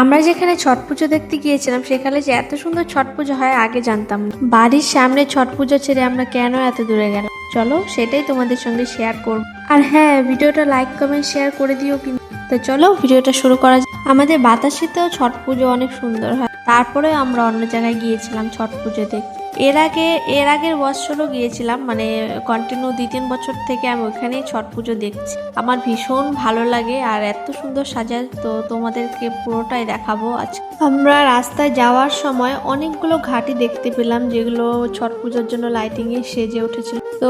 আমরা যেখানে ছট পুজো দেখতে গিয়েছিলাম, সেখানে যে এত সুন্দর ছট পুজো হয় আগে জানতাম না। বাড়ির সামনে ছট পুজো ছেড়ে আমরা কেন এত দূরে গেলাম? চলো, সেটাই তোমাদের সঙ্গে শেয়ার করব। আর হ্যাঁ ভিডিওটা লাইক কমেন্ট শেয়ার করে দিও কিন্তু। তো চলো, ভিডিওটা শুরু করা যাক। আমাদের বাতাসিতেও ছট পুজো অনেক সুন্দর হয়। তারপরে আমরা অন্য জায়গায় গিয়েছিলাম ছট পুজো দেখতে। এর আগে, এর আগের বছরও গিয়েছিলাম মানে কন্টিনিউ দুই তিন বছর থেকে আমি ওখানেই ছট পুজো দেখছি। আমার ভীষণ ভালো লাগে আর এত সুন্দর সাজায়, তো তোমাদেরকে পুরোটাই দেখাবো আজ। আমরা রাস্তায় যাওয়ার সময় অনেকগুলো ঘাটি দেখতে পেলাম, যেগুলো ছট পুজোর জন্য লাইটিং এ সেজে উঠেছিল। তো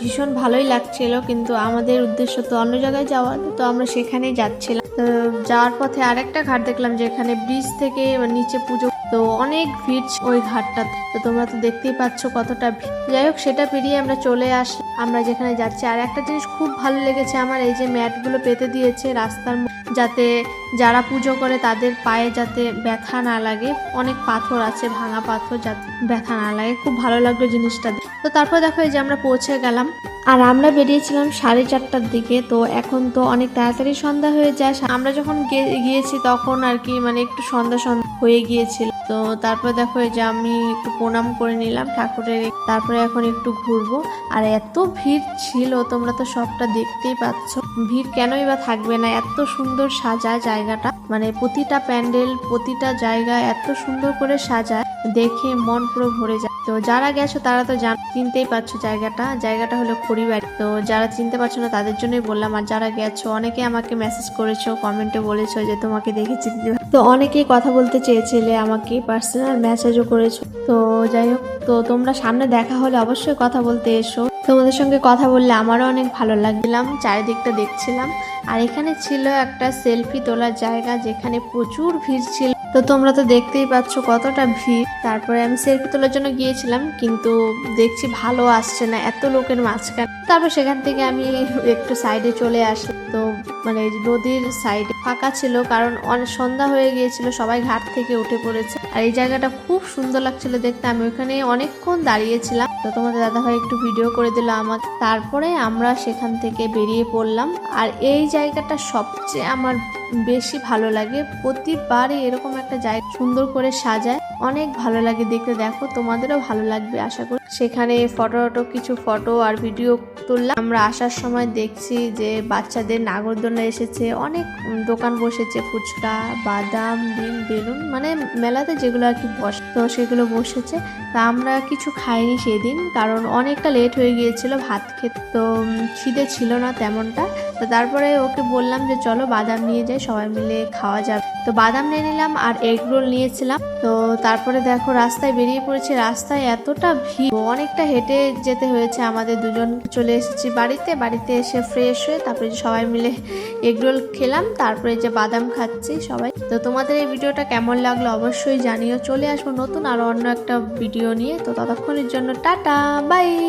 ভীষণ ভালোই লাগছিল, কিন্তু আমাদের উদ্দেশ্য তো অন্য জায়গায় যাওয়ার তো আমরা সেখানেই যাচ্ছিলাম। তো যাওয়ার পথে আরেকটা ঘাট দেখলাম, যেখানে ব্রিজ থেকে নিচে পুজো তো অনেক ভিড় ওই ঘাটটা তো তোমরা তো দেখতেই পাচ্ছ কতটা ভিড়। যাই হোক, সেটা পেরিয়ে আমরা চলে আসি। আমরা যেখানে যাচ্ছি, আর একটা জিনিস খুব ভালো লেগেছে আমার, এই যে ম্যাটগুলো পেতে দিয়েছে রাস্তার যাতে যারা পুজো করে তাদের পায়ে যাতে ব্যথা না লাগে। অনেক পাথর আছে, ভাঙা পাথর যাতে ব্যথা না লাগে। খুব ভালো লাগল জিনিসটা তো তারপর দেখো এই যে আমরা পৌঁছে গেলাম। আর আমরা বেরিয়েছিলাম সাড়ে চারটার দিকে, তো এখন তো অনেক তাড়াতাড়ি সন্ধ্যা হয়ে যায়। আমরা যখন গিয়েছি তখন আর কি মানে একটু সন্ধ্যা সন্ধ্যা হয়ে গিয়েছিল। তো তারপর দেখো এই যে আমি একটু প্রণাম করে নিলাম ঠাকুরের। তারপরে এখন একটু ঘুরবো। আর এত ভিড় ছিল, তোমরা তো সবটা দেখতেই পাচ্ছ। ভিড় কেনই বা থাকবে না, এত সুন্দর সাজায় জায়গাটা। মানে প্রতিটা প্যান্ডেল, প্রতিটা জায়গা এত সুন্দর করে সাজায়, দেখে মন পুরো ভরে যায়। তো যারা গেছো তারা তো জান চিনতেই পারছ জায়গাটা। জায়গাটা হলো খড়িবাড়ি তো যারা চিনতে পারছ না তাদের জন্যই বললাম, আর যারা গেছো, অনেকে আমাকে মেসেজ করেছ কমেন্টে বলেছ যে তোমাকে দেখেছি। তো অনেকেই কথা বলতে চেয়েছিলে আমাকে পার্সোনাল মেসেজও করেছ। তো যাই হোক, তো তোমরা সামনে দেখা হলে অবশ্যই কথা বলতে এসো। তোমাদের সঙ্গে কথা বললে আমারও অনেক ভালো লাগলাম চারিদিকটা দেখছিলাম। আর এখানে ছিল একটা সেলফি তোলার জায়গা যেখানে প্রচুর ভিড় ছিল। তো তোমরা তো দেখতেই পাচ্ছ কতটা ভিড়। তারপরে আমি সেলফি তোলার জন্য গিয়েছিলাম, কিন্তু দেখছি ভালো আসছে না, এত লোকের মাঝখানে। তারপর সেখান থেকে আমি একটু সাইডে চলে আসি তো মানে নদীর সাইডে ফাঁকা ছিল, কারণ অনেক সন্ধ্যা হয়ে গিয়েছিল, সবাই ঘাট থেকে উঠে পড়েছে। আর এই জায়গাটা খুব সুন্দর লাগছিল দেখতে, আমি ওখানে অনেকক্ষণ দাঁড়িয়েছিলাম। তো তোমাদের দাদাভাই একটু ভিডিও করে দিল আমাকে তারপরে আমরা সেখান থেকে বেরিয়ে পড়লাম। আর এই জায়গাটা সবচেয়ে আমার বেশি ভালো লাগে। প্রতিবারই এরকম একটা জায়গা সুন্দর করে সাজায়। অনেক ভালো লাগে দেখতে। দেখো, তোমাদেরও ভালো লাগবে আশা করি। সেখানে ফটো টটো কিছু ফটো আর ভিডিও তুললাম। আমরা আসার সময় দেখছি যে বাচ্চাদের নাগরদোলনা এসেছে। অনেক দোকান বসেছে। ফুচকা, বাদাম, ডিম বেলুন মানে মেলাতে যেগুলো আর কি বসে, তো সেগুলো বসেছে। তা আমরা কিছু খাইনি সেদিন কারণ অনেকটা লেট হয়ে গিয়েছিল ভাত খেতে। তো খিদে ছিল না তেমনটা। তো তারপরে ওকে বললাম যে, চলো বাদাম নিয়ে যাই। সবাই মিলে খাওয়া যাবে। তো বাদাম নিয়ে নিলাম আর এগ রোল নিয়েছিলাম। তো তারপরে দেখো রাস্তায় বেরিয়ে পড়েছে। রাস্তায় এতটা ভিড়, অনেকটা হেঁটে যেতে হয়েছে আমাদের দুজন। চলে এসেছি বাড়িতে বাড়িতে এসে ফ্রেশ হয়ে তারপরে সবাই মিলে এগ রোল খেলাম, তারপরে যে বাদাম খাচ্ছি সবাই। তো তোমাদের এই ভিডিওটা কেমন লাগল অবশ্যই জানিও। চলে আসব নতুন আরও অন্য একটা ভিডিও নিয়ে। তো ততক্ষণের জন্য টাটা বাই